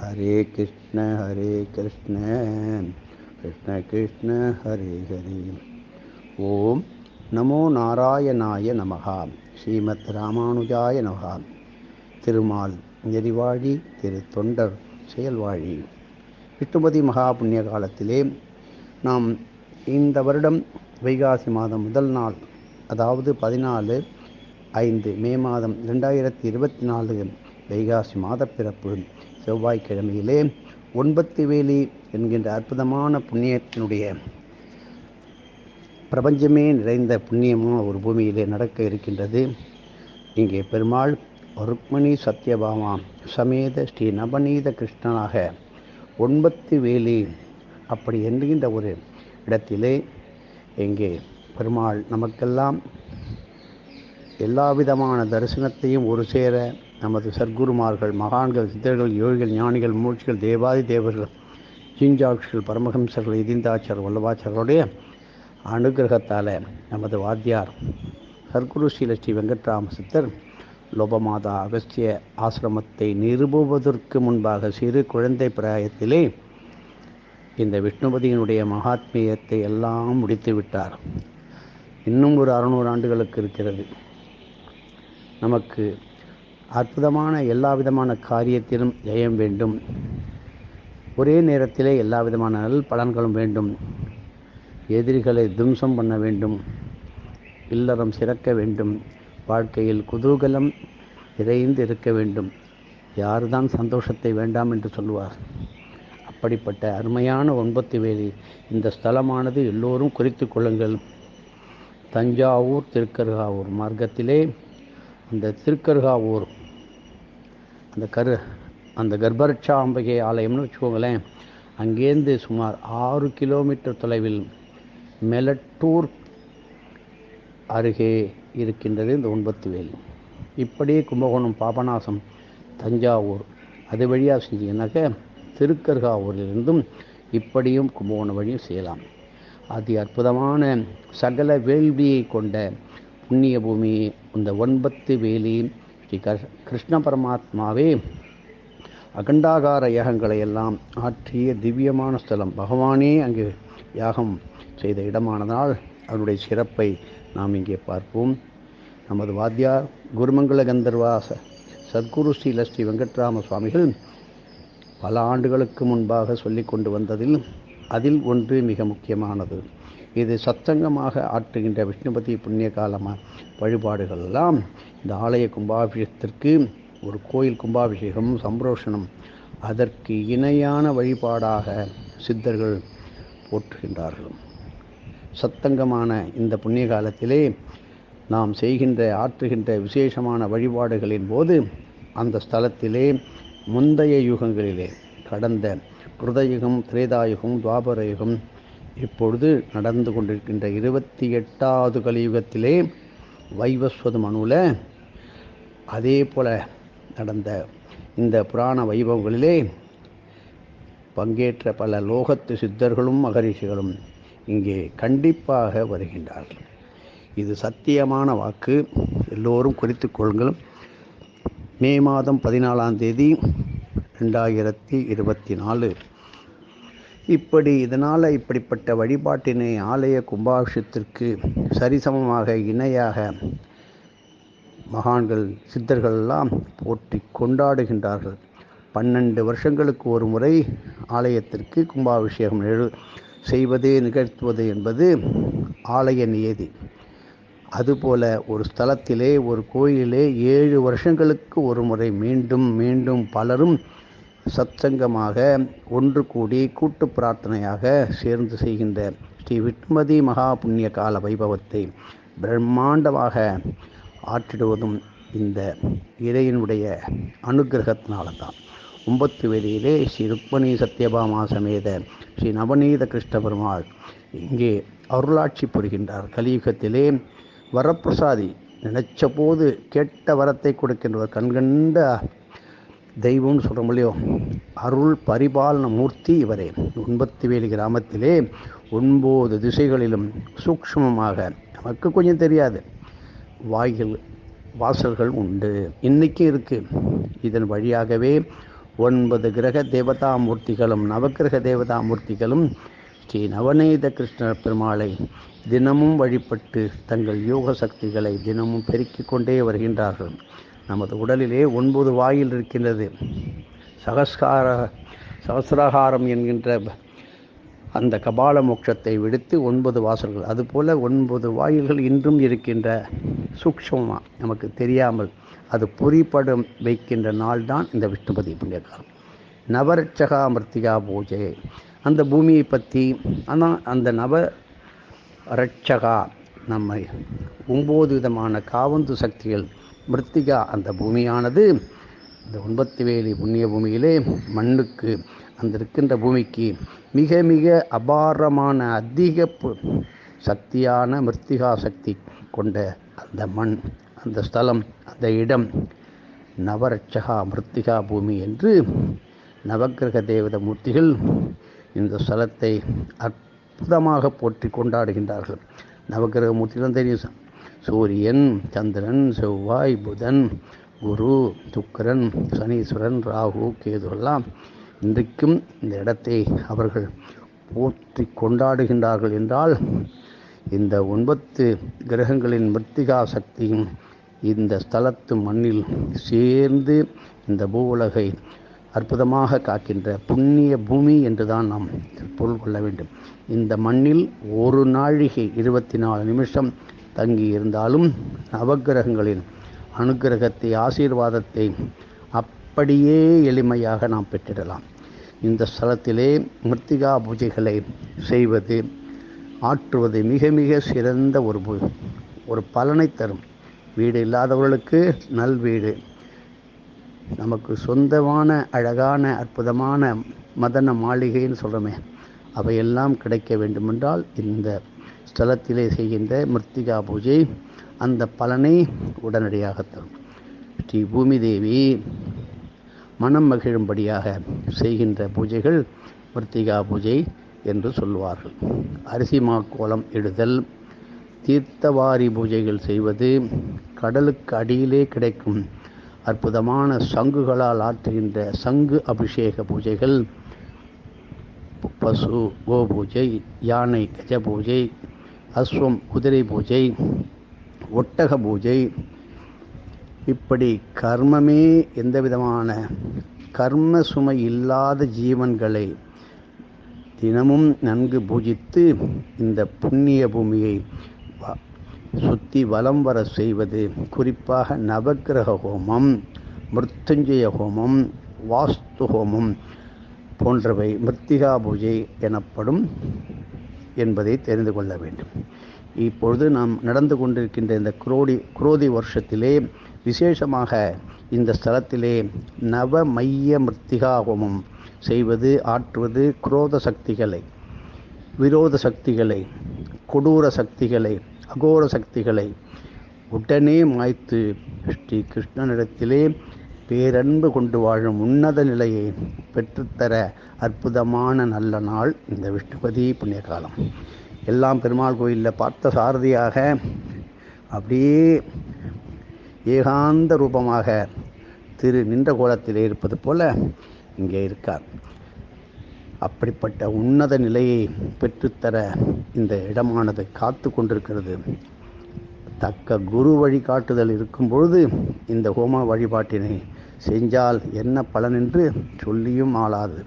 ஹரே கிருஷ்ண ஹரே கிருஷ்ண. கிருஷ்ண கிருஷ்ண ஹரே ஹரி. ஓம் நமோ நாராயணாய நமகா ஸ்ரீமத் ராமானுஜாய நமகா திருமால் நெறிவாழி திரு தொண்டர் செயல்வாழி. விஷ்ணுபதி மகா புண்ணிய காலத்திலே நாம் இந்த வருடம் வைகாசி மாதம் முதல் நாள் அதாவது பதினாலு ஐந்து மே மாதம் ரெண்டாயிரத்தி இருபத்தி நாலு வைகாசி மாத பிறப்பு. செவ்வாய்க்கிழமையிலே ஒன்பத்து வேலி என்கின்ற அற்புதமான புண்ணியத்தினுடைய பிரபஞ்சமே நிறைந்த புண்ணியமான ஒரு பூமியிலே நடக்க இருக்கின்றது. இங்கே பெருமாள் ருக்மணி சத்யபாமா சமேத ஸ்ரீ நவநீத கிருஷ்ணனாக ஒன்பத்து வேலி அப்படி என்கின்ற ஒரு இடத்திலே இங்கே பெருமாள் நமக்கெல்லாம் எல்லா விதமான தரிசனத்தையும் ஒரு சேர நமது சர்க்குருமார்கள் மகான்கள் சித்தர்கள் யோகிகள் ஞானிகள் மூழ்கிகள் தேவாதி தேவர்கள் ஜிஞ்சாட்சிகள் பரமஹம்சர்கள் இதிந்தாச்சர் வல்லபாச்சர்களுடைய அனுகிரகத்தால் நமது வாத்தியார் சர்க்குரு ஸ்ரீல ஸ்ரீ வெங்கட்ராம சித்தர் லோபமாதா அகஸ்திய ஆசிரமத்தை நிறுவுவதற்கு முன்பாக சிறு குழந்தை பிராயத்திலே இந்த விஷ்ணுபதியினுடைய மகாத்மியத்தை எல்லாம் முடித்து விட்டார். இன்னும் ஒரு அறுநூறு ஆண்டுகளுக்கு இருக்கிறது. நமக்கு அற்புதமான எல்லா விதமான காரியத்திலும் ஜெயம் வேண்டும். ஒரே நேரத்திலே எல்லா விதமான நல் பலன்களும் வேண்டும். எதிரிகளை தும்சம் பண்ண வேண்டும். இல்லறம் சிறக்க வேண்டும். வாழ்க்கையில் குதூகலம் நிறைந்து இருக்க வேண்டும். யார்தான் சந்தோஷத்தை வேண்டாம் என்று சொல்லுவார். அப்படிப்பட்ட அருமையான ஒன்பத்து வேலி இந்த ஸ்தலமானது எல்லோரும் குறித்து கொள்ளுங்கள். தஞ்சாவூர் திருக்கருகாவூர் மார்க்கத்திலே அந்த திருக்கருகாவூர் அந்த கரு அந்த கர்ப்பரட்சாம்பிகை ஆலயம்னு வச்சுக்கோங்களேன் அங்கேருந்து சுமார் ஆறு கிலோமீட்டர் தொலைவில் மெலட்டூர் அருகே இருக்கின்றது இந்த ஒன்பத்து வேலி. இப்படியே கும்பகோணம் பாபநாசம் தஞ்சாவூர் அது வழியாக செஞ்சீங்கன்னாக்க திருக்கர்காவூரிலிருந்தும் இப்படியும் கும்பகோணம் வழியும் செய்யலாம். அதி அற்புதமான சகல வேள்வியை கொண்ட புண்ணிய பூமி இந்த ஒன்பத்து வேலி ஸ்ரீ கிருஷ்ண பரமாத்மாவே அகண்டாகார யாகங்களை எல்லாம் ஆற்றிய திவ்யமான ஸ்தலம். பகவானே அங்கு யாகம் செய்த இடமானதால் அவருடைய சிறப்பை நாம் இங்கே பார்ப்போம். நமது வாத்தியார் குருமங்கள கந்தர்வாச சத்குரு ஸ்ரீ லஸ்ரீ வெங்கட்ராம சுவாமிகள் பல ஆண்டுகளுக்கு முன்பாக சொல்லி கொண்டு வந்ததில் அதில் ஒன்று மிக முக்கியமானது. இது சத்தங்கமாக ஆற்றுகின்ற விஷ்ணுபதி புண்ணிய காலமாக வழிபாடுகள் எல்லாம் இந்த ஆலய கும்பாபிஷேகத்திற்கு ஒரு கோயில் கும்பாபிஷேகம் சம்பரோஷணம் அதற்கு இணையான வழிபாடாக சித்தர்கள் போற்றுகின்றார்கள். சத்தங்கமான இந்த புண்ணிய காலத்திலே நாம் செய்கின்ற ஆற்றுகின்ற விசேஷமான வழிபாடுகளின் போது அந்த ஸ்தலத்திலே முந்தைய யுகங்களிலே கடந்த கிருதயுகம் திரேதாயுகம் துவாபர யுகம் இப்பொழுது நடந்து கொண்டிருக்கின்ற இருபத்தி எட்டாவது கலியுகத்திலே வைவஸ்வத மனுவில் அதே போல் நடந்த இந்த புராண வைபவங்களிலே பங்கேற்ற பல லோகத்து சித்தர்களும் மகரிஷிகளும் இங்கே கண்டிப்பாக வருகின்றார்கள். இது சத்தியமான வாக்கு. எல்லோரும் குறித்து கொள்ளுங்கள். மே மாதம் பதினாலாம் தேதி ரெண்டாயிரத்தி இருபத்தி நாலு இப்படி இதனால் இப்படிப்பட்ட வழிபாட்டினை ஆலய கும்பாபிஷத்திற்கு சரிசமமாக இணையாக மகான்கள் சித்தர்கள் எல்லாம் போற்றி கொண்டாடுகின்றார்கள். பன்னெண்டு வருஷங்களுக்கு ஒரு முறை ஆலயத்திற்கு கும்பாபிஷேகம் எழு செய்வது நிகழ்த்துவது என்பது ஆலய நியதி. அதுபோல ஒரு ஸ்தலத்திலே ஒரு கோயிலே ஏழு வருஷங்களுக்கு ஒரு முறை மீண்டும் மீண்டும் பலரும் சத்சங்கமாக ஒன்று கூடி கூட்டு பிரார்த்தனையாக சேர்ந்து செய்கின்ற ஸ்ரீ விட்மதி மகா புண்ணிய கால வைபவத்தை பிரம்மாண்டமாக ஆற்றிடுவதும் இந்த இறையினுடைய அனுகிரகத்தினால்தான். ஒன்பத்து வேதியிலே ஸ்ரீ ருக்மணி சத்யபாமா சமேத ஸ்ரீ நவநீத கிருஷ்ண பெருமாள் இங்கே அருளாட்சி புரிகின்றார். கலியுகத்திலே வரப்பிரசாதி நினைச்ச போது கேட்ட வரத்தை கொடுக்கின்றவர் கண்கண்ட தெய்வம்னு சொல்கிறோம் இல்லையோ? அருள் பரிபாலன மூர்த்தி இவரே. ஒன்பத்து வேலி கிராமத்திலே ஒன்பது திசைகளிலும் சூக்ஷ்மமாக நமக்கு கொஞ்சம் தெரியாது. வாய்கள் வாசல்கள் உண்டு. இன்றைக்கும் இருக்குது இதன் வழியாகவே ஒன்பது கிரக தேவதா மூர்த்திகளும் நவக்கிரக தேவதா மூர்த்திகளும் ஸ்ரீ நவநீத கிருஷ்ணர் பெருமாளை தினமும் வழிபட்டு தங்கள் யோக சக்திகளை தினமும் பெருக்கிக் கொண்டே வருகின்றார்கள். நமது உடலிலே ஒன்பது வாயில் இருக்கின்றது. சகஸ்கார சகசிரகாரம் என்கின்ற அந்த கபால மோட்சத்தை விடுத்து ஒன்பது வாசல்கள். அதுபோல் ஒன்பது வாயில்கள் இன்றும் இருக்கின்ற சூக்ஷமாக நமக்கு தெரியாமல் அது பொறிப்படம் வைக்கின்ற நாள் தான் இந்த விஷ்ணுபதி புண்ணியகாலம். நவரட்சகா மிருத்திகா பூஜை. அந்த பூமியை பற்றி ஆனால் அந்த நவ ரட்சகா நம்மை ஒம்பது விதமான காவந்து சக்திகள் மிருத்திகா அந்த பூமியானது. இந்த ஒன்பத்தி வேலி புண்ணிய பூமியிலே மண்ணுக்கு அந்த இருக்கின்ற பூமிக்கு மிக மிக அபாரமான அதிக பு- சக்தியான மிருத்திகா சக்தி கொண்ட அந்த மண் அந்த ஸ்தலம் அந்த இடம் நவரட்சகா மிருத்திகா பூமி என்று நவக்கிரக தேவத மூர்த்திகள் இந்த ஸ்தலத்தை அற்புதமாக போற்றி கொண்டாடுகின்றார்கள். நவக்கிரக மூர்த்திகளும் தெரியும் சூரியன் சந்திரன் செவ்வாய் புதன் குரு சுக்கரன் சனீஸ்வரன் ராகு கேது எல்லாம் இன்றைக்கும் இந்த இடத்தை அவர்கள் போற்றி கொண்டாடுகின்றார்கள் என்றால் இந்த ஒன்பத்து கிரகங்களின் மிருத்திகா சக்தியும் இந்த ஸ்தலத்து மண்ணில் சேர்ந்து இந்த பூவுலகை அற்புதமாக காக்கின்ற புண்ணிய பூமி என்றுதான் நாம் பொருள் கொள்ள வேண்டும். இந்த மண்ணில் ஒரு நாழிகை இருபத்தி நாலு நிமிஷம் தங்கி இருந்தாலும் நவக்கிரகங்களின் அனுக்கிரகத்தை ஆசீர்வாதத்தை அப்படியே எளிமையாக நாம் பெற்றிடலாம். இந்த ஸ்தலத்திலே மிருத்திகா பூஜைகளை செய்வது ஆற்றுவது மிக மிக சிறந்த ஒரு ஒரு பலனை தரும். வீடு இல்லாதவர்களுக்கு நல் வீடு. நமக்கு சொந்தமான அழகான அற்புதமான மதன மாளிகைன்னு சொல்கிறோமே அவையெல்லாம் கிடைக்க வேண்டுமென்றால் இந்த ஸ்தலத்திலே செய்கின்ற மிருத்திகா பூஜை அந்த பலனை உடனடியாக தரும். ஸ்ரீ பூமி தேவி மனம் மகிழும்படியாக செய்கின்ற பூஜைகள் மிருத்திகா பூஜை என்று சொல்லுவார்கள் அரிசி கோலம் இடுதல் தீர்த்தவாரி பூஜைகள் செய்வது கடலுக்கு அடியிலே கிடைக்கும் அற்புதமான சங்குகளால் ஆற்றுகின்ற சங்கு அபிஷேக பூஜைகள் பசு கோ பூஜை யானை கஜ பூஜை அஸ்வம் குதிரை பூஜை ஒட்டக பூஜை இப்படி கர்மமே எந்த விதமான கர்ம சுமை இல்லாத ஜீவன்களை தினமும் நன்கு பூஜித்து இந்த புண்ணிய பூமியை வ- சுத்தி வலம் வர செய்வது. குறிப்பாக நவக்கிரக ஹோமம் மிருத்துஞ்சய ஹோமம் வாஸ்து ஹோமம் போன்றவை மிருத்திகா பூஜை எனப்படும் என்பதை தெரிந்து கொள்ள வேண்டும். இப்பொழுது நாம் நடந்து கொண்டிருக்கின்ற இந்த குரோடி குரோதி வருஷத்திலே விசேஷமாக இந்த ஸ்தலத்திலே நவ மைய மிருத்திகாகமும் செய்வது ஆற்றுவது குரோத சக்திகளை விரோத சக்திகளை கொடூர சக்திகளை அகோர சக்திகளை உடனே மாய்த்து ஸ்ரீ கிருஷ்ணனிடத்திலே பேரன்பு கொண்டு வாழும் உன்னத நிலையை பெற்றுத்தர அற்புதமான நல்ல நாள் இந்த விஷ்ணுபதி புண்ணிய காலம் எல்லாம் பெருமாள் கோயிலில் பார்த்த சாரதியாக அப்படியே ஏகாந்த ரூபமாக திரு நின்ற கோலத்திலே இருப்பது போல இங்கே இருக்கார். அப்படிப்பட்ட உன்னத நிலையை பெற்றுத்தர இந்த இடமானது காத்து கொண்டிருக்கிறது. தக்க குரு வழிகாட்டுதல் இருக்கும் பொழுது இந்த ஹோம வழிபாட்டினை செஞ்சால் என்ன பலன் என்று சொல்லியும் ஆளாது.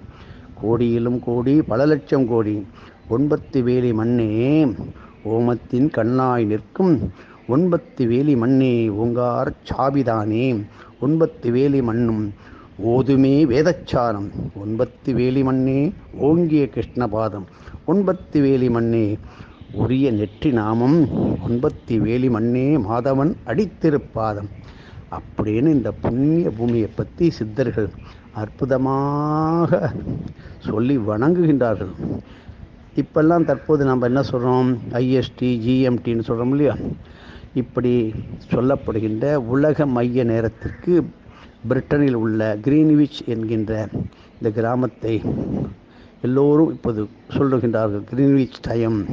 கோடியிலும் கோடி பல லட்சம் கோடி ஒன்பத்து வேலி மண்ணே ஓமத்தின் கண்ணாய் நிற்கும் ஒன்பத்து வேலி மண்ணே ஓங்கார் சாபிதானே ஒன்பத்து வேலி மண்ணும் ஓதுமே வேதச்சாரம். ஒன்பத்து வேலி மண்ணே ஓங்கிய கிருஷ்ணபாதம். ஒன்பத்து வேலி மண்ணே உரிய நெற்றி நாமம். ஒன்பத்தி வேலி மண்ணே மாதவன் அடித்திருப்பாதம். அப்படின்னு இந்த புண்ணிய பூமியை பற்றி சித்தர்கள் அற்புதமாக சொல்லி வணங்குகின்றார்கள். இப்பெல்லாம் தற்போது நம்ம என்ன சொல்கிறோம் ஐஎஸ்டி ஜிஎம்டின்னு சொல்கிறோம் இல்லையா? இப்படி சொல்லப்படுகின்ற உலக மைய நேரத்திற்கு பிரிட்டனில் உள்ள கிரீன்விச் என்கின்ற இந்த கிராமத்தை எல்லோரும் இப்போது சொல்லுகின்றார்கள். Greenwich time.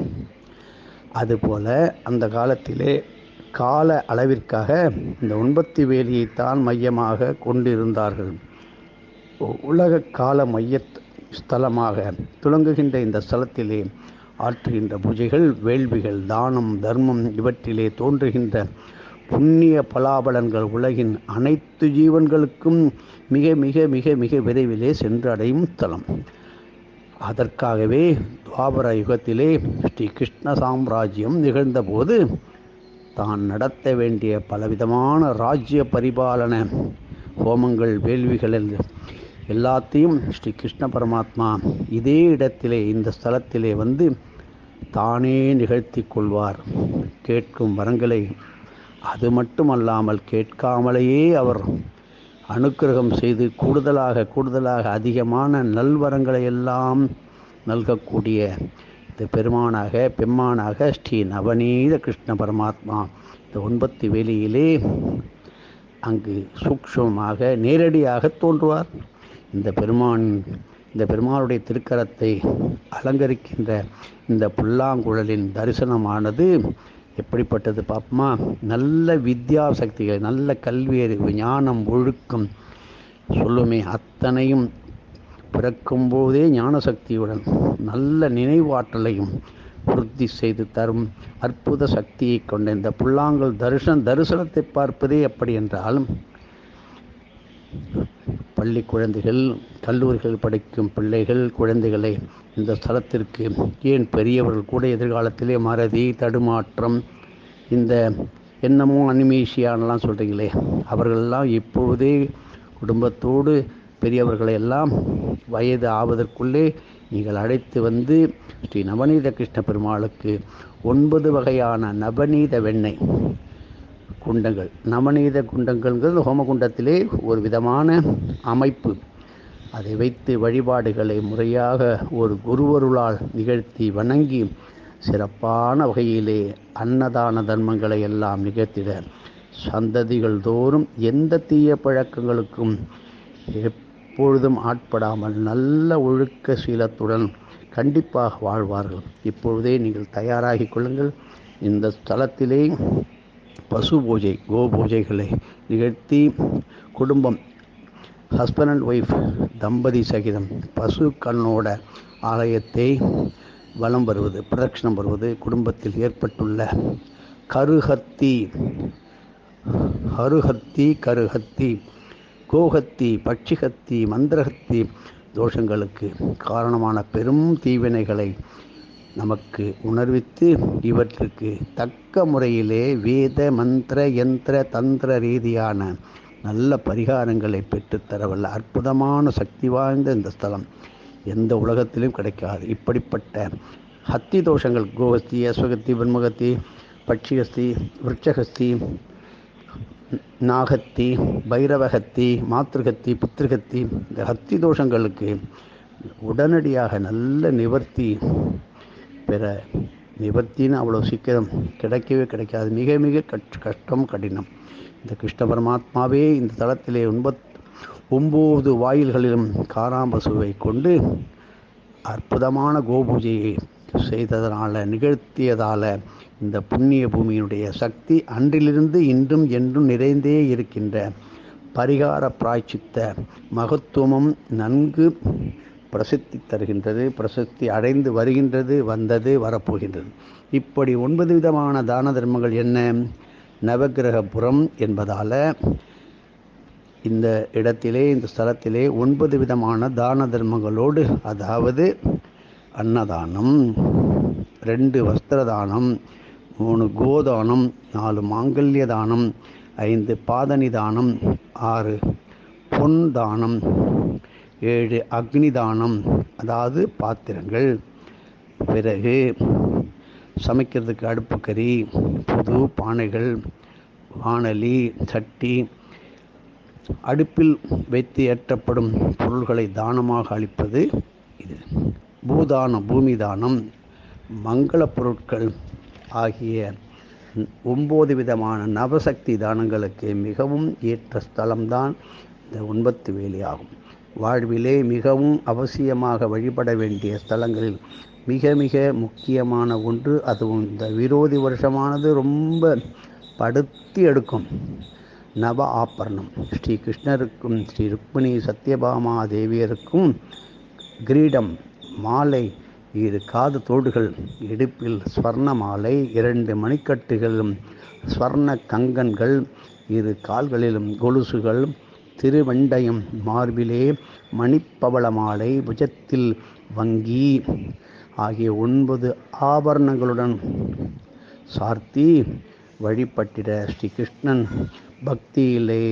அதுபோல அந்த காலத்திலே கால அளவிற்காக இந்த உண்பத்தி வேலியை தான் மையமாக கொண்டிருந்தார்கள். உலக கால மைய ஸ்தலமாக துலங்குகின்ற இந்த ஸ்தலத்திலே ஆற்றுகின்ற பூஜைகள் வேள்விகள் தானம் தர்மம் இவற்றிலே தோன்றுகின்ற புண்ணிய பலாபலன்கள் உலகின் அனைத்து ஜீவன்களுக்கும் மிக மிக மிக மிக விரைவிலே சென்றடையும் தலம். அதற்காகவே துவாபர யுகத்திலே ஸ்ரீ கிருஷ்ண சாம்ராஜ்யம் நிகழ்ந்தபோது தான் நடத்த வேண்டிய பலவிதமான ராஜ்ய பரிபாலன ஹோமங்கள் வேள்விகள் எல்லாத்தையும் ஸ்ரீ கிருஷ்ண பரமாத்மா இதே இடத்திலே இந்த ஸ்தலத்திலே வந்து தானே நிகழ்த்தி கொள்வார். கேட்கும் வரங்களை அது மட்டுமல்லாமல் கேட்காமலேயே அவர் அனுக்கிரகம் செய்து கூடுதலாக கூடுதலாக அதிகமான நல்வரங்களை எல்லாம் நல்கக்கூடிய இந்த பெருமானாக பெம்மானாக ஸ்ரீ நவநீத கிருஷ்ண பரமாத்மா இந்த ஒன்பத்தி வேலியிலே அங்கு சூக்ஷமாக நேரடியாக தோன்றுவார். இந்த பெருமான் இந்த பெருமாளுடைய திருக்கரத்தை அலங்கரிக்கின்ற இந்த புல்லாங்குழலின் தரிசனமானது எப்படிப்பட்டது பார்ப்போமா நல்ல வித்யா சக்திகள் நல்ல கல்வி அறிவு ஞானம் ஒழுக்கம் சொல்லுமே. அத்தனையும் பிறக்கும்போதே ஞான சக்தியுடன் நல்ல நினைவாற்றலையும் உறுதி செய்து தரும் அற்புத சக்தியை கொண்ட இந்த புல்லாங்கல் தரிசன தரிசனத்தை பார்ப்பதே எப்படி என்றாலும் பள்ளி குழந்தைகள் கல்லூரிகள் படிக்கும் பிள்ளைகள் குழந்தைகளை இந்த ஸ்தலத்திற்கு ஏன் பெரியவர்கள் கூட எதிர்காலத்திலே மறதி தடுமாற்றம் இந்த என்னமோ அனிமேஷியானலாம் சொல்கிறீங்களே அவர்களெல்லாம் இப்பொழுதே குடும்பத்தோடு பெரியவர்களை எல்லாம் வயது ஆவதற்குள்ளே நீங்கள் அழைத்து வந்து ஸ்ரீ நவநீத கிருஷ்ண பெருமாளுக்கு ஒன்பது வகையான நவநீத வெண்ணெய் குண்டங்கள். நவநீத குண்டங்கள்ங்கிறது ஹோமகுண்டத்திலே ஒரு விதமான அமைப்பு. அதை வைத்து வழிபாடுகளை முறையாக ஒரு குருவருளால் நிகழ்த்தி வணங்கி சிறப்பான வகையிலே அன்னதான தர்மங்களை எல்லாம் நிகழ்த்திட சந்ததிகள் தோறும் எந்த தீய பழக்கங்களுக்கும் எப்பொழுதும் ஆட்படாமல் நல்ல ஒழுக்க சீலத்துடன் கண்டிப்பாக வாழ்வார்கள். இப்பொழுதே நீங்கள் தயாராகி கொள்ளுங்கள். இந்த ஸ்தலத்திலே பசு பூஜை கோ பூஜைகளை நிகழ்த்தி குடும்பம் ஹஸ்பண்ட் அண்ட் ஒய்ஃப் தம்பதி சகிதம் பசு கண்ணோட ஆலயத்தை வலம் வருவது பிரதட்சிணம் வருவது குடும்பத்தில் ஏற்பட்டுள்ள கருஹத்தி ஹருஹத்தி கருஹத்தி கோஹத்தி பட்சிகத்தி மந்திரஹத்தி தோஷங்களுக்கு காரணமான பெரும் தீவினைகளை நமக்கு உணர்வித்து இவற்றுக்கு தக்க முறையிலே வேத மந்திர யந்திர தந்திர ரீதியான நல்ல பரிகாரங்களை பெற்றுத்தரவல்ல அற்புதமான சக்தி வாய்ந்த இந்த ஸ்தலம். எந்த உலகத்திலும் கிடைக்காது. இப்படிப்பட்ட ஹத்தி தோஷங்கள் கோஹஸ்தி அஸ்வகத்தி பிரம்மகத்தி பட்சிகஸ்தி விருட்சகஸ்தி நாகத்தி பைரவகத்தி மாத்திருகத்தி புத்திருகத்தி இந்த ஹத்தி தோஷங்களுக்கு உடனடியாக நல்ல நிவர்த்தி பெற நிவர்த்தின்னு அவ்வளோ சீக்கிரம் கிடைக்கவே கிடைக்காது. மிக மிக கஷ்டம் கடினம். இந்த கிருஷ்ண பரமாத்மாவே இந்த தளத்திலே ஒன்பத் ஒம்பது வாயில்களிலும் காராம்பசுவை கொண்டு அற்புதமான கோபூஜையை செய்ததனால் நிகழ்த்தியதால் இந்த புண்ணிய பூமியினுடைய சக்தி அன்றிலிருந்து இன்றும் என்றும் நிறைந்தே இருக்கின்ற பரிகார பிராய்ச்சித்த மகத்துவமும் நன்கு பிரசித்தி தருகின்றது பிரசித்தி அடைந்து வருகின்றது வந்தது வரப்போகின்றது. இப்படி ஒன்பது விதமான தான தர்மங்கள் என்ன? நவகிரகபுரம் என்பதால் இந்த இடத்திலே இந்த ஸ்தலத்திலே ஒன்பது விதமான தான தர்மங்களோடு அதாவது அன்னதானம் ரெண்டு வஸ்திரதானம் மூணு கோதானம் நாலு மாங்கல்ய தானம் ஐந்து பாதனி தானம் ஆறு பொன் தானம் ஏழு அக்னிதானம் அதாவது பாத்திரங்கள். பிறகு சமைக்கிறதுக்கு அடுப்பு கறி புது பானைகள் வானலி சட்டி. அடுப்பில் வைத்து ஏற்றப்படும் பொருள்களை தானமாக அளிப்பது இது. பூதானம் பூமி தானம் மங்கள பொருட்கள் ஆகிய ஒம்பது விதமான நவசக்தி தானங்களுக்கு மிகவும் ஏற்ற ஸ்தலம்தான் இந்த ஒன்பத்து வேலி ஆகும். வாழ்விலே மிகவும் அவசியமாக வழிபட வேண்டிய ஸ்தலங்களில் மிக மிக முக்கியமான ஒன்று அதுவும் இந்த விரோதி வருஷமானது ரொம்ப படுத்தி எடுக்கும். நவ ஆபரணம். ஸ்ரீ கிருஷ்ணருக்கும் ஸ்ரீ ருக்மிணி சத்யபாமா தேவியருக்கும் கிரீடம் மாலை இரு காது தோடுகள் இடுப்பில் ஸ்வர்ண மாலை இரண்டு மணிக்கட்டுகளும் ஸ்வர்ண கங்கன்கள் இரு கால்களிலும் கொலுசுகள் திருவண்டயம் மார்பிலே மணிப்பவள மாலை புஜத்தில் வங்கி. ஆகிய ஒன்பது ஆபரணங்களுடன் சார்த்தி வழிபட்டிட ஸ்ரீகிருஷ்ணன் பக்தியிலே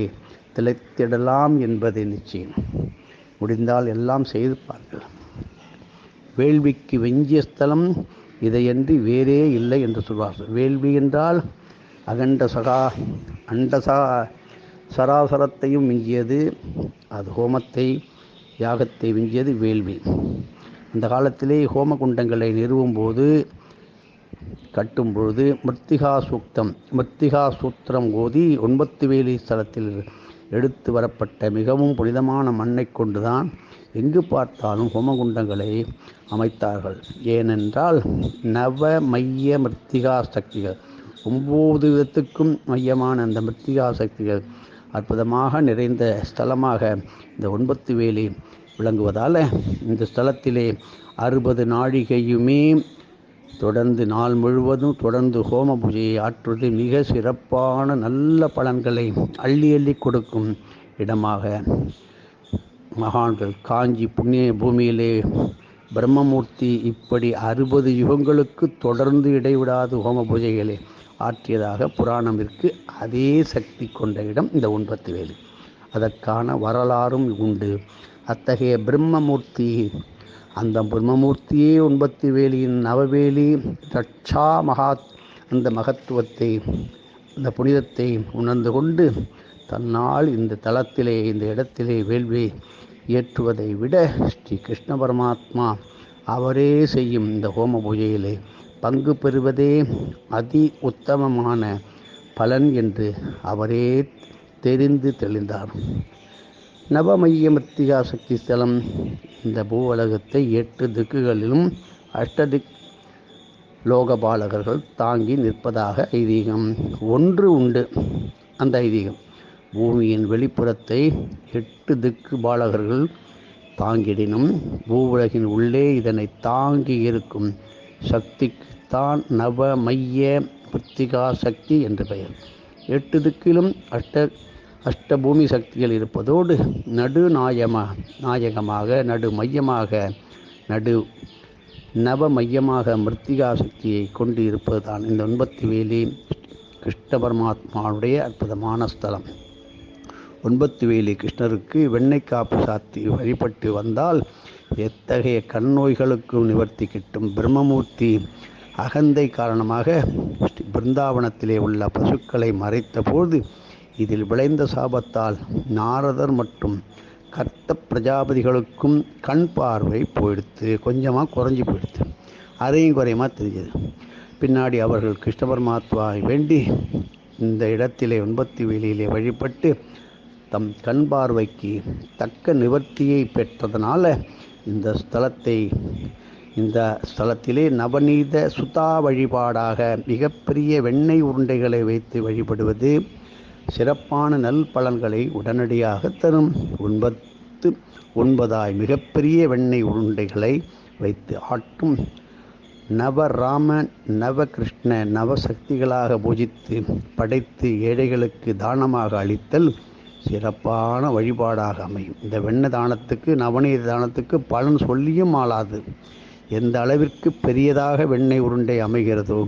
திளைத்திடலாம் என்பது நிச்சயம். முடிந்தால் எல்லாம் செய்திருப்பார்கள் வேள்விக்கு வெஞ்சிய ஸ்தலம் இதையன்றி வேறே இல்லை என்று சொல்வார்கள். வேள்வி என்றால் அகண்ட சகா அண்டசா சராசரத்தையும் மிஞ்சியது அது ஹோமத்தை யாகத்தை விஞ்சியது வேள்வி. அந்த காலத்திலே ஹோம குண்டங்களை நிறுவும் போது கட்டும் பொழுது மிருத்திகா சூக்தம் மிருத்திகா சூத்திரம் ஓதி ஒன்பத்து வேலி ஸ்தலத்தில் எடுத்து வரப்பட்ட மிகவும் புனிதமான மண்ணை கொண்டுதான் எங்கு பார்த்தாலும் ஹோமகுண்டங்களை அமைத்தார்கள். ஏனென்றால் நவ மைய மிருத்திகா சக்திகள் ஒம்பது விதத்துக்கும் மையமான அந்த மிருத்திகா சக்திகள் அற்புதமாக நிறைந்த ஸ்தலமாக இந்த ஒன்பத்து வேலி விளங்குவதால் இந்த ஸ்தலத்திலே அறுபது நாழிகையுமே தொடர்ந்து நாள் முழுவதும் தொடர்ந்து ஹோம பூஜையை ஆற்றுவது மிக சிறப்பான நல்ல பலன்களை அள்ளி அள்ளி கொடுக்கும் இடமாக மகான்கள் காஞ்சி புண்ணிய பூமியிலே பிரம்மமூர்த்தி இப்படி அறுபது யுகங்களுக்கு தொடர்ந்து இடைவிடாது ஹோம பூஜைகளை. ஆற்றியதாக புராணம் இருக்கு அதே சக்தி கொண்ட இடம் இந்த ஒன்பத்து வேலி அதற்கான வரலாறும் உண்டு. அத்தகைய பிரம்மமூர்த்தி அந்த பிரம்மமூர்த்தியே ஒன்பத்து வேலியின் நவவேலி ரட்சா மகா அந்த மகத்துவத்தை அந்த புனிதத்தை உணர்ந்து கொண்டு தன்னால் இந்த தளத்திலே இந்த இடத்திலே வேள்வி ஏற்றுவதை விட ஸ்ரீ கிருஷ்ண பரமாத்மா அவரே செய்யும் இந்த ஹோம பூஜையிலே பங்கு பெறுவதே அதி உத்தமமான பலன் என்று அவரே தெரிந்து தெளிந்தார். நவமைய சக்தி ஸ்தலம். இந்த பூவலகத்தை எட்டு திக்குகளிலும் அஷ்டதிக் லோகபாலகர்கள் தாங்கி நிற்பதாக ஐதீகம். ஒன்று உண்டு அந்த ஐதீகம். பூமியின் வெளிப்புறத்தை எட்டு திக்கு பாலகர்கள் தாங்கிடினும் பூவுலகின் உள்ளே இதனை தாங்கி இருக்கும் தான் நவ மைய புத்திகா சக்தி என்று பெயர். எட்டு திக்கிலும் அஷ்ட அஷ்டபூமி சக்திகள் இருப்பதோடு நடுநாயமா நாயகமாக நடு மையமாக நடு நவ மையமாக மிருத்திகா சக்தியை கொண்டு இருப்பதுதான் இந்த ஒன்பத்தி வேலி கிருஷ்ண பரமாத்மாவுடைய அற்புதமான ஸ்தலம். ஒன்பத்து வேலி கிருஷ்ணருக்கு வெண்ணெய் காப்பு சாத்தி வழிபட்டு வந்தால் எத்தகைய கண் நோய்களுக்கும் நிவர்த்தி கிட்டும் பிரம்மமூர்த்தி அகந்தை காரணமாக பிருந்தாவனத்திலே உள்ள பசுக்களை மறைத்த போது இதில் விளைந்த சாபத்தால் நாரதர் மற்றும் கர்த்த பிரஜாபதிகளுக்கும் கண் பார்வை போயிடுத்து கொஞ்சமாக குறைஞ்சி போயிடுத்து. அதையும் குறையமாக தெரிஞ்சது பின்னாடி அவர்கள் கிருஷ்ண பரமாத்மாவை வேண்டி இந்த இடத்திலே உண்பத்தி வேலியிலே வழிபட்டு தம் கண் பார்வைக்கு தக்க நிவர்த்தியை பெற்றதனால் இந்த ஸ்தலத்தை இந்த ஸ்தலத்திலே நவநீத சுதா வழிபாடாக மிகப்பெரிய வெண்ணெய் உருண்டைகளை வைத்து வழிபடுவது சிறப்பான நல் பலன்களை உடனடியாக தரும். ஒன்பத்து ஒன்பதாய் மிகப்பெரிய வெண்ணெய் உருண்டைகளை வைத்து ஆட்டும் நவராம நவகிருஷ்ண நவசக்திகளாக பூஜித்து படைத்து ஏழைகளுக்கு தானமாக அளித்தல் சிறப்பான வழிபாடாக அமையும். இந்த வெண்ண தானத்துக்கு நவநீத தானத்துக்கு பலன் சொல்லியும் ஆளாது. எந்த அளவிற்கு பெரியதாக வெண்ணெய் உருண்டை அமைகிறதோ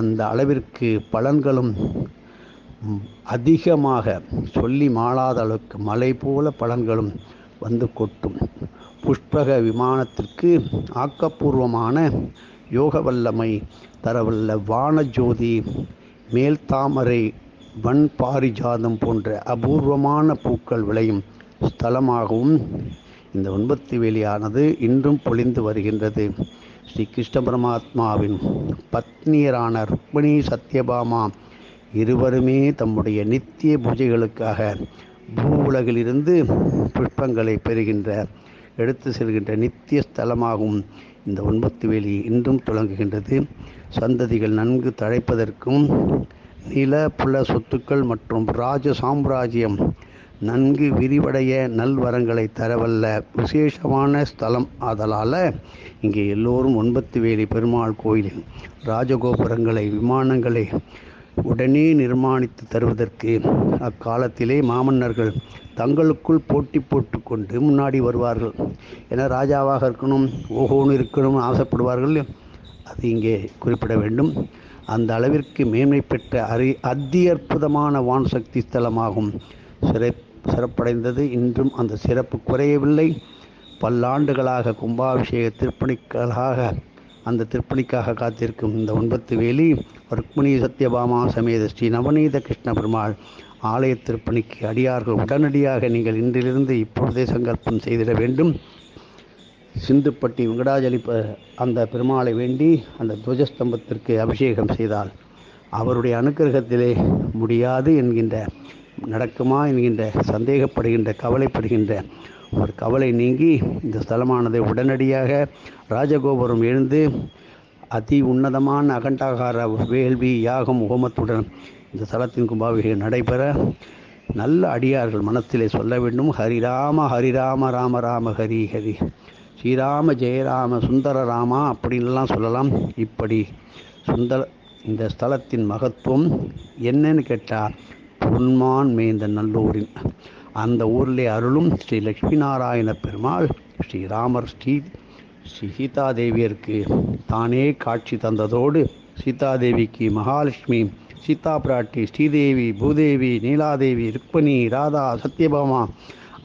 அந்த அளவிற்கு பலன்களும் அதிகமாக சொல்லி மாளாத அளவுக்கு மலை போல பலன்களும் வந்து கொட்டும். புஷ்பக விமானத்திற்கு ஆக்கப்பூர்வமான யோக வல்லமை தரவல்ல வானஜோதி மேல்தாமரை வன் பாரிஜாதம் போன்ற அபூர்வமான பூக்கள் விளையும் ஸ்தலமாகவும் இந்த உண்பத்தி வேலியானது இன்றும் பொழிந்து வருகின்றது. ஸ்ரீ கிருஷ்ண பரமாத்மாவின் பத்னியரான ருக்மிணி சத்யபாமா இருவருமே தம்முடைய நித்திய பூஜைகளுக்காக பூ உலகிலிருந்து புஷ்பங்களை பெறுகின்ற எடுத்து செல்கின்ற நித்திய ஸ்தலமாகும் இந்த ஒன்பத்து வேலி இன்றும் தொடங்குகின்றது. சந்ததிகள் நன்கு தழைப்பதற்கும் நில புல சொத்துக்கள் மற்றும் ராஜ சாம்ராஜ்யம் நன்கு விரிவடைய நல்வரங்களை தரவல்ல. விசேஷமான ஸ்தலம் ஆதலால் இங்கே எல்லோரும் ஒன்பத்து வேலி பெருமாள் கோயிலில் ராஜகோபுரங்களை விமானங்களை உடனே நிர்மாணித்து தருவதற்கு அக்காலத்திலே மாமன்னர்கள் தங்களுக்குள் போட்டி போட்டுக்கொண்டு முன்னாடி வருவார்கள். ஏன்னா ராஜாவாக இருக்கணும் ஓஹோன்னு இருக்கணும் ஆசைப்படுவார்கள். அது இங்கே குறிப்பிட வேண்டும். அந்த அளவிற்கு மேன்மை பெற்ற அரி அத்தி அற்புதமான வான் சக்தி ஸ்தலமாகும். சிறப்பு சிறப்படைந்தது. இன்றும் அந்த சிறப்பு குறையவில்லை. பல்லாண்டுகளாக கும்பாபிஷேக திருப்பணிக்களாக அந்த திருப்பணிக்காக காத்திருக்கும் இந்த ஒன்பத்து வேலி ருக்மிணி சத்யபாமா சமேத ஸ்ரீ நவநீத கிருஷ்ண பெருமாள் ஆலய திருப்பணிக்கு அடியார்கள் உடனடியாக நீங்கள் இன்றிலிருந்து இப்பொழுதே சங்கல்பம் செய்திட வேண்டும். சிந்துப்பட்டி வெங்கடாஜலி அந்த பெருமாளை வேண்டி அந்த துவஜஸ்தம்பத்திற்கு அபிஷேகம் செய்தால் அவருடைய அனுக்கிரகத்திலே முடியாது என்கின்ற நடக்குமா என்கின்ற சந்தேகப்படுகின்ற கவலைப்படுகின்ற ஒரு கவலை நீங்கி இந்த ஸ்தலமானது உடனடியாக ராஜகோபுரம் எழுந்து அதி உன்னதமான அகண்டாகார வேள்வி யாகம் ஹோமத்துடன் இந்த ஸ்தலத்தின் கும்பாபிஷேகம் நடைபெற நல்ல அடியார்கள் மனத்திலே சொல்ல வேண்டும். ஹரிராம ஹரிராம ராம ராம ஹரி ஹரி. ஸ்ரீராம ஜெயராம சுந்தர ராமா அப்படின்லாம் சொல்லலாம். இப்படி சுந்தர இந்த ஸ்தலத்தின் மகத்துவம் என்னன்னு கேட்டால் பொன்மான் மேய்ந்த நல்லூரின் அந்த ஊரிலே அருளும் ஸ்ரீ லட்சுமி நாராயண பெருமாள் ஸ்ரீராமர் ஸ்ரீ ஸ்ரீ சீதாதேவியருக்கு தானே காட்சி தந்ததோடு சீதாதேவிக்கு மகாலட்சுமி சீதா பிராட்டி ஸ்ரீதேவி பூதேவி நீலாதேவி ருக்மணி ராதா சத்யபாமா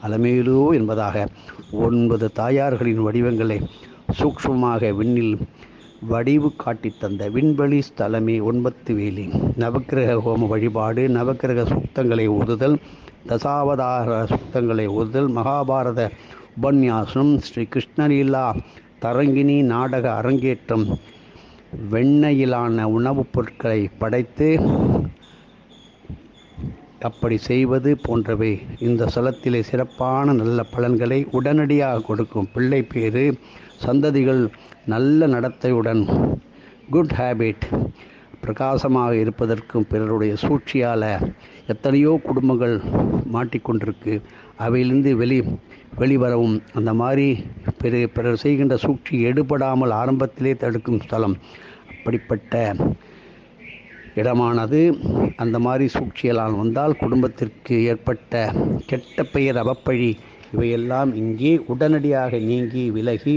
அலமேலு என்பதாக ஒன்பது தாயார்களின் வடிவங்களை சூக்ஷ்மமாக விண்ணில் வடிவு காட்டித் தந்த விண்வெளி ஸ்தலமே ஒன்பத்து வேலி. நவக்கிரக ஹோம வழிபாடு நவக்கிரக சுத்தங்களை ஓதுதல் தசாவதார சுத்தங்களை ஓதுதல் மகாபாரத உபன்யாசம் ஸ்ரீ கிருஷ்ணலீலா தரங்கிணி நாடக அரங்கேற்றம் வெண்ணையிலான உணவுப் பொருட்களை படைத்து அப்படி செய்வது போன்றவை. இந்த ஸ்தலத்திலே சிறப்பான நல்ல பலன்களை உடனடியாக கொடுக்கும் பிள்ளை பேரு சந்ததிகள் நல்ல நடத்தையுடன் குட் ஹேபிட் பிரகாசமாக இருப்பதற்கும் பிறருடைய சூழ்ச்சியால் எத்தனையோ குடும்பங்கள் மாட்டிக்கொண்டிருக்கு அவையிலிருந்து வெளி வெளிவரவும் அந்த மாதிரி பிற பிறர் செய்கின்ற சூழ்ச்சி எடுபடாமல் ஆரம்பத்திலே தடுக்கும் ஸ்தலம். அப்படிப்பட்ட இடமானது அந்த மாதிரி சூழ்ச்சியலால் வந்தால் குடும்பத்திற்கு ஏற்பட்ட கெட்ட பெயர் அவப்பழி இவையெல்லாம் இங்கே உடனடியாக நீங்கி விலகி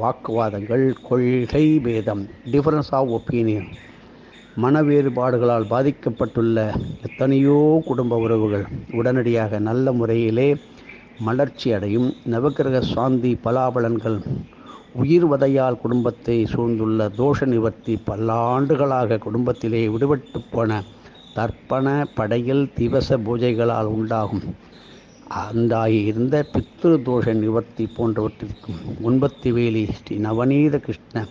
வாக்குவாதங்கள் கொள்கை பேதம் டிஃபரன்ஸ் ஆஃப் ஒப்பீனியன் மன வேறுபாடுகளால் பாதிக்கப்பட்டுள்ள எத்தனையோ குடும்ப உறவுகள் உடனடியாக நல்ல முறையிலே மலர்ச்சி அடையும். நவக்கிரக சாந்தி பலாபலன்கள் உயிர் வதையால் குடும்பத்தை சூழ்ந்துள்ள தோஷ நிவர்த்தி பல்லாண்டுகளாக குடும்பத்திலே விடுபட்டு போன தர்ப்பண படையல் திவச பூஜைகளால் உண்டாகும். அந்தாகி இருந்த பித்ரு தோஷ நிவர்த்தி போன்றவற்றிற்கும் முன்பத்தி வேலி ஸ்ரீ நவநீத கிருஷ்ண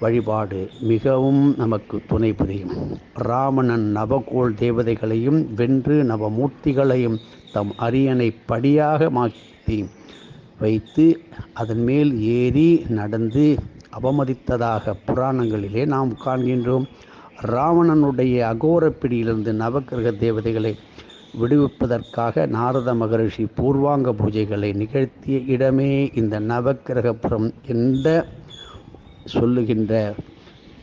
வழிபாடு மிகவும் நமக்கு துணை புரியும். ராமணன் நவகோள் தேவதைகளையும் வென்று நவமூர்த்திகளையும் தம் அரியணை படியாக மாற்றி வைத்து அதன் மேல் ஏறி நடந்து அவமதித்ததாக புராணங்களிலே நாம் காண்கின்றோம். ராவணனுடைய அகோரப்பிடியிலிருந்து நவக்கிரக தேவதைகளை விடுவிப்பதற்காக நாரத மகரிஷி பூர்வாங்க பூஜைகளை நிகழ்த்திய இடமே இந்த நவக்கிரகபுரம் என்ற சொல்லுகின்ற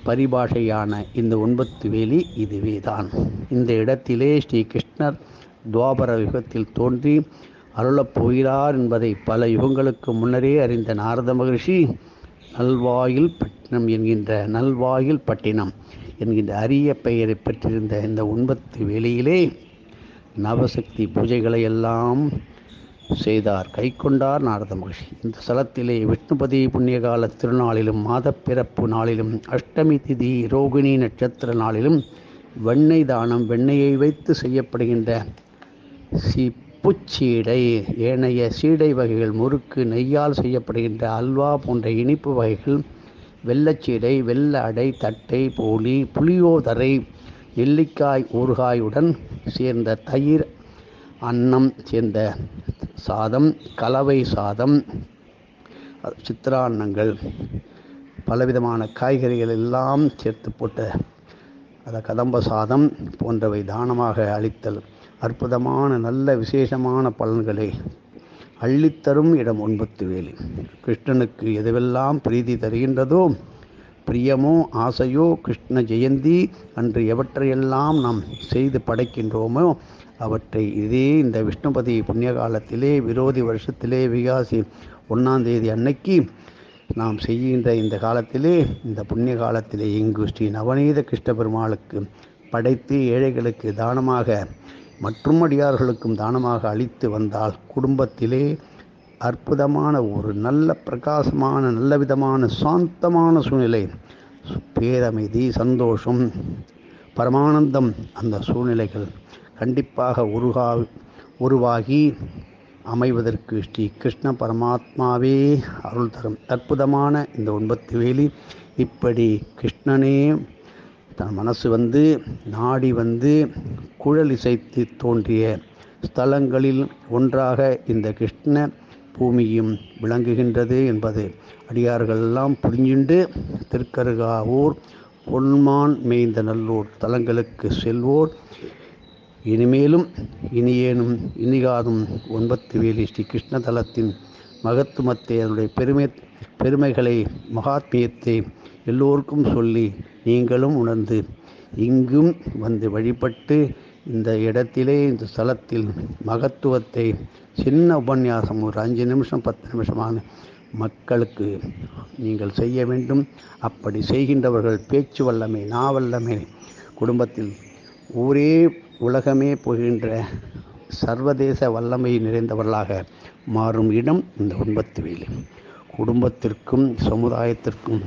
பரிபாஷையான இந்த ஒன்பத்து வேலி இதுவே தான் இந்த இடத்திலே ஸ்ரீ கிருஷ்ணர் துவாபர யுகத்தில் தோன்றி அருளப் போகிறார் என்பதை பல யுகங்களுக்கு முன்னரே அறிந்த நாரத மகரிஷி நல்வாயில் பட்டினம் என்கின்ற நல்வாயில் பட்டினம் என்கின்ற அரிய பெயரை பெற்றிருந்த இந்த ஒன்பத்து வேலியிலே நவசக்தி பூஜைகளை எல்லாம் செய்தார். கைக்கொண்டார் நாரத மகிழ்ச்சி இந்த ஸ்தலத்திலே விஷ்ணுபதி புண்ணியகால திருநாளிலும் மாதப்பிறப்பு நாளிலும் அஷ்டமி திதி ரோகிணி நட்சத்திர நாளிலும் வெண்ணெய் தானம் வெண்ணெயை வைத்து செய்யப்படுகின்ற சிப்புச்சீடை ஏனைய சீடை வகைகள் முறுக்கு நெய்யால் செய்யப்படுகின்ற அல்வா போன்ற இனிப்பு வகைகள் வெள்ளச்சீடை வெள்ள அடை தட்டை போலி புளியோதரை நெல்லிக்காய் ஊறுகாயுடன் சேர்ந்த தயிர் அன்னம் சேர்ந்த சாதம் கலவை சாதம் சித்திரான்னங்கள் பலவிதமான காய்கறிகள் எல்லாம் சேர்த்து போட்ட அந்த கதம்ப சாதம் போன்றவை தானமாக அளித்தல். அற்புதமான நல்ல விசேஷமான பலன்களை அள்ளித்தரும் இடம் ஒன்பத்து வேலி. கிருஷ்ணனுக்கு எதுவெல்லாம் பிரீதி தருகின்றதோ பிரியமோ ஆசையோ கிருஷ்ண ஜெயந்தி அன்று எவற்றையெல்லாம் நாம் செய்து படைக்கின்றோமோ அவற்றை இதே இந்த விஷ்ணுபதி புண்ணிய காலத்திலே விரோதி வருஷத்திலே விகாசி ஒன்றாம் தேதி அன்னைக்கு நாம் செய்கின்ற இந்த காலத்திலே இந்த புண்ணிய காலத்திலே இங்கு ஸ்ரீ நவநீத கிருஷ்ண பெருமாளுக்கு படைத்து ஏழைகளுக்கு தானமாக மற்றும் அடியார்களுக்கும் தானமாக அளித்து வந்தால் குடும்பத்திலே அற்புதமான ஒரு நல்ல பிரகாசமான நல்ல விதமான சாந்தமான சூழ்நிலை. பேரமைதி சந்தோஷம் பரமானந்தம் அந்த சூழ்நிலைகள் கண்டிப்பாக உருகா உருவாகி அமைவதற்கு ஸ்ரீ கிருஷ்ண பரமாத்மாவே அருள் தரும். அற்புதமான இந்த ஒன்பத்து வேலி. இப்படி கிருஷ்ணனே தன் மனசு வந்து நாடி வந்து குழல் இசைத்து தோன்றிய ஸ்தலங்களில் ஒன்றாக இந்த கிருஷ்ண பூமியும் விளங்குகின்றது என்பது அடியார்கள் எல்லாம் புரிஞ்சுண்டு திருக்கருகாவூர் பொன்மான் மேய்ந்த நல்லூர் தலங்களுக்கு செல்வோர். இனிமேலும் இனியேனும் இனிகாதும் ஒன்பத்து வேலி ஸ்ரீ கிருஷ்ண தலத்தின் மகத்துவத்தை அதனுடைய பெருமை பெருமைகளை மகாத்மியத்தை எல்லோருக்கும் சொல்லி நீங்களும் உணர்ந்து இங்கும் வந்து வழிபட்டு இந்த இடத்திலே இந்த ஸ்தலத்தில் மகத்துவத்தை சின்ன உபன்யாசம் ஒரு அஞ்சு நிமிஷம் பத்து நிமிஷமான. மக்களுக்கு நீங்கள் செய்ய வேண்டும். அப்படி செய்கின்றவர்கள் பேச்சு வல்லமை நாவல்லமை குடும்பத்தில் ஒரே உலகமே போகின்ற சர்வதேச வல்லமை நிறைந்தவர்களாக மாறும் இடம் இந்த ஒன்பத்து வேலை குடும்பத்திற்கும் சமுதாயத்திற்கும்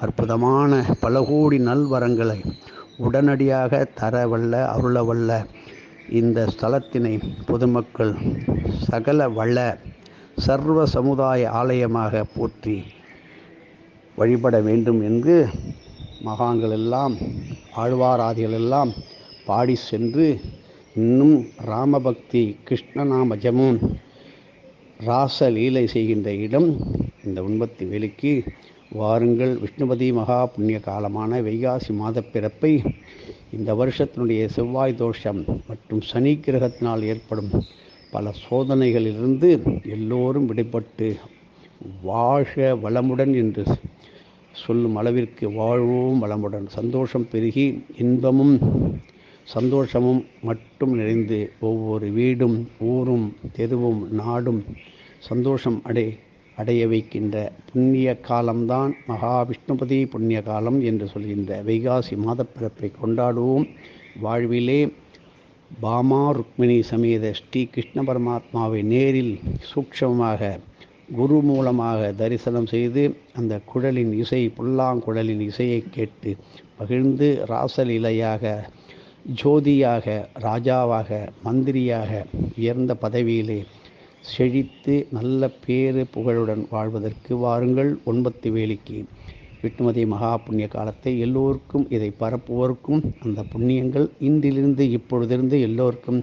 அற்புதமான பல கோடி நல்வரங்களை உடனடியாக தரவல்ல அருளவல்ல இந்த ஸ்தலத்தினை பொதுமக்கள் சகல வள சர்வ சமுதாய ஆலயமாக போற்றி வழிபட வேண்டும் என்று மகான்கள் எல்லாம் ஆழ்வாராதிகள் எல்லாம் பாடி சென்று இன்னும் ராமபக்தி கிருஷ்ணநாம ஜமும் ராச லீலை செய்கின்ற இடம் இந்த உண்பத்தி வேலைக்கு வாருங்கள். விஷ்ணுபதி மகா புண்ணிய காலமான வைகாசி மாத பிறப்பை இந்த வருஷத்தினுடைய செவ்வாய் தோஷம் மற்றும் சனி கிரகத்தினால் ஏற்படும் பல சோதனைகளிலிருந்து எல்லோரும் விடுபட்டு வாழ்க வளமுடன் என்று சொல்லும் அளவிற்கு வாழ்வோம் வளமுடன். சந்தோஷம் பெருகி இன்பமும் சந்தோஷமும் மட்டும் நிறைந்து ஒவ்வொரு வீடும் ஊரும் தெருவும் நாடும் சந்தோஷம் அடை அடைய வைக்கின்ற புண்ணிய காலம்தான் மகாவிஷ்ணுபதி புண்ணிய காலம் என்று சொல்கின்ற வைகாசி மாதப்பிறப்பை கொண்டாடுவோம். வாழ்விலே பாமா ருக்மிணி சமேத ஸ்ரீ கிருஷ்ண பரமாத்மாவை நேரில் சூட்சமாக குரு மூலமாக தரிசனம் செய்து அந்த குழலின் இசை புல்லாங்குழலின் இசையை கேட்டு மகிழ்ந்து ராசலீலையாக ஜோதியாக ராஜாவாக மந்திரியாக உயர்ந்த பதவியிலே செழித்து நல்ல பேறு புகழுடன் வாழ்வதற்கு வாருங்கள் ஒன்பத்து வேலிக்கு. விட்டுமதி மகா புண்ணிய காலத்தை எல்லோருக்கும் இதை பரப்புவோருக்கும் அந்த புண்ணியங்கள் இன்றிலிருந்து இப்பொழுதிருந்து எல்லோருக்கும்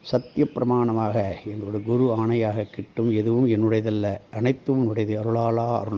சத்திய பிரமாணமாக என்னோட குரு ஆணையாக கிட்டும் எதுவும் என்னுடையதல்ல அனைத்தும் உன்னுடையது அருளாலா அருள்.